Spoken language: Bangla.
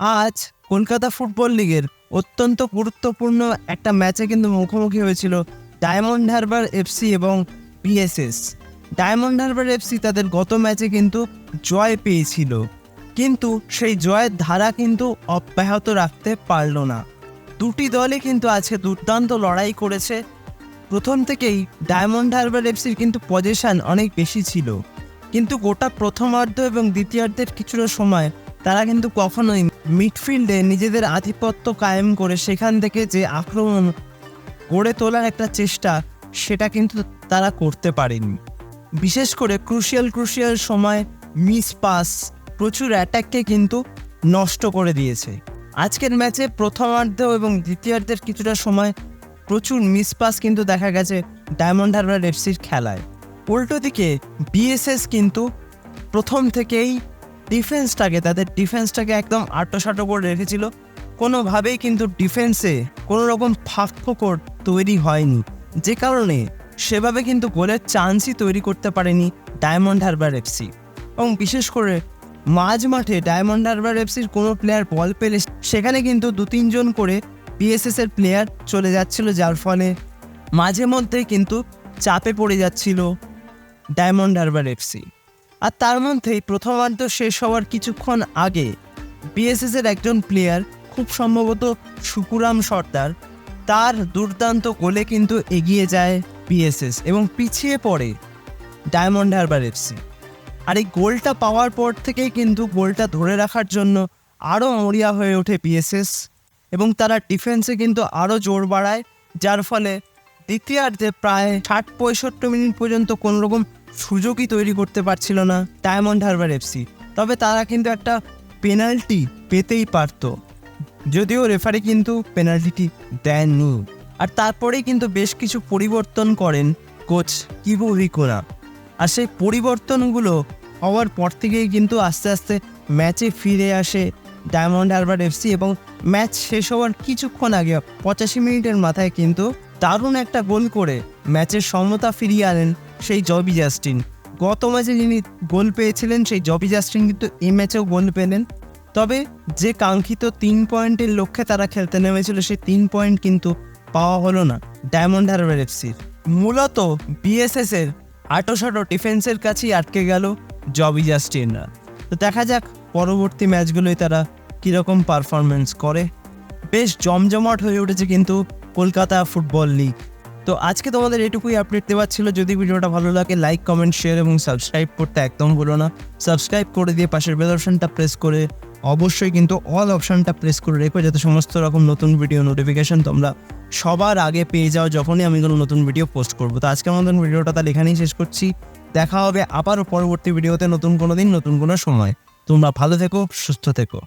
আজ কলকাতা ফুটবল লিগের অত্যন্ত গুরুত্বপূর্ণ একটা ম্যাচে কিন্তু মুখোমুখি হয়েছিল ডায়মন্ড হারবার এফসি এবং বিএসএস ডায়মন্ড হারবার এফসি তাদের গত ম্যাচে কিন্তু জয় পেয়েছিল। কিন্তু সেই জয়ের ধারা কিন্তু অব্যাহত রাখতে পারল না। দুটি দলে কিন্তু আজকে দুর্দান্ত লড়াই করেছে। প্রথম থেকেই ডায়মন্ড হারবার এফসির কিন্তু পজিশন অনেক বেশি ছিল। কিন্তু গোটা প্রথমার্ধ এবং দ্বিতীয়ার্ধের কিছুটা সময় তারা কিন্তু কখনোই মিডফিল্ডে নিজেদের আধিপত্য কায়েম করে সেখান থেকে যে আক্রমণ গড়ে তোলার একটা চেষ্টা, সেটা কিন্তু তারা করতে পারেনি। বিশেষ করে ক্রুশিয়াল ক্রুশিয়াল সময় মিস পাস প্রচুর অ্যাটাককে কিন্তু নষ্ট করে দিয়েছে। আজকের ম্যাচে প্রথমার্ধ এবং দ্বিতীয়ার্ধের কিছুটা সময় প্রচুর মিস পাস কিন্তু দেখা গেছে ডায়মন্ড হারবার এফসির খেলায়। উল্টো দিকে বিএসএস কিন্তু প্রথম থেকেই ডিফেন্সটাকে তাদের ডিফেন্সটাকে একদম আট্টসাটো করে রেখেছিল। কোনোভাবেই কিন্তু ডিফেন্সে কোনো রকম ফাঁক ফোকর তৈরি হয়নি। যে কারণে সেভাবে কিন্তু গোলের চান্সই তৈরি করতে পারেনি ডায়মন্ড হারবার এফসি এবং বিশেষ করে মাঝ মাঠে ডায়মন্ড হারবার এফসির কোনো প্লেয়ার বল পেলে সেখানে কিন্তু দু তিনজন করে পিএসএস এর প্লেয়ার চলে যাচ্ছিল, যার ফলে মাঝে মধ্যে কিন্তু চাপে পড়ে যাচ্ছিল ডায়মন্ড হারবার এফসি আর তার মধ্যেই প্রথমার্ধ শেষ হওয়ার কিছুক্ষণ আগে বিএসএস এর একজন প্লেয়ার খুব সম্ভবত সুকুরাম সর্দার, তার দুর্দান্ত গোলে কিন্তু এগিয়ে যায় বিএসএস এবং পিছিয়ে পড়ে ডায়মন্ড হারবার এফসি আর এই গোলটা পাওয়ার পর থেকেই কিন্তু গোলটা ধরে রাখার জন্য আরও মরিয়া হয়ে ওঠে বিএসএস এবং তারা ডিফেন্সে কিন্তু আরও জোর বাড়ায়, যার ফলে দ্বিতীয়ার্ধে প্রায় ষাট পঁয়ষট্টি মিনিট পর্যন্ত কোনো রকম সুযোগই তৈরি করতে পারছিল না ডায়মন্ড হারবার এফসি। তবে তারা কিন্তু একটা পেনাল্টি পেতেই পারত। যদিও রেফারি কিন্তু পেনাল্টিটি দেননি। আর তারপরেই কিন্তু বেশ কিছু পরিবর্তন করেন কোচ কিবু রিকোনা। আর সেই পরিবর্তনগুলো হওয়ার পর থেকেই কিন্তু আস্তে আস্তে ম্যাচে ফিরে আসে ডায়মন্ড হারবার এফসি এবং ম্যাচ শেষ হওয়ার কিছুক্ষণ আগে পঁচাশি মিনিটের মাথায় কিন্তু দারুণ একটা গোল করে ম্যাচের সমতা ফিরিয়ে আনেন সেই জবি জাস্টিন। গত ম্যাচে যিনি গোল পেয়েছিলেন, সেই জবি জাস্টিন কিন্তু এই ম্যাচেও গোল পেলেন। তবে যে কাঙ্ক্ষিত তিন পয়েন্টের লক্ষ্যে তারা খেলতে নেমেছিল, সেই তিন পয়েন্ট কিন্তু পাওয়া হলো না ডায়মন্ড হারবার এফসির। মূলত বিএসএস এর আটোসাটো ডিফেন্সের কাছেই আটকে গেল জবি জাস্টিনরা। তো দেখা যাক পরবর্তী ম্যাচগুলোয় তারা কীরকম পারফরমেন্স করে। বেশ জমজমাট হয়ে উঠেছে কিন্তু কলকাতা ফুটবল লিগ। তো আজকে তোমাদের এটুকুই আপডেট দেওয়ার ছিল। যদি ভিডিওটা ভালো লাগে লাইক কমেন্ট শেয়ার এবং সাবস্ক্রাইব করতে একদম ভুলো না। সাবস্ক্রাইব করে দিয়ে পাশের বেল অপশনটা প্রেস করে অবশ্যই কিন্তু অল অপশানটা প্রেস করে রেখো যাতে সমস্ত রকম নতুন ভিডিও নোটিফিকেশান তোমরা সবার আগে পেয়ে যাও যখনই আমি কোনো নতুন ভিডিও পোস্ট করব। তো আজকের মতন ভিডিওটা তাহলে এখানেই শেষ করছি। দেখা হবে আবারও পরবর্তী ভিডিওতে নতুন কোনো দিন, নতুন কোনো সময়। তোমরা ভালো থেকো, সুস্থ থেকো।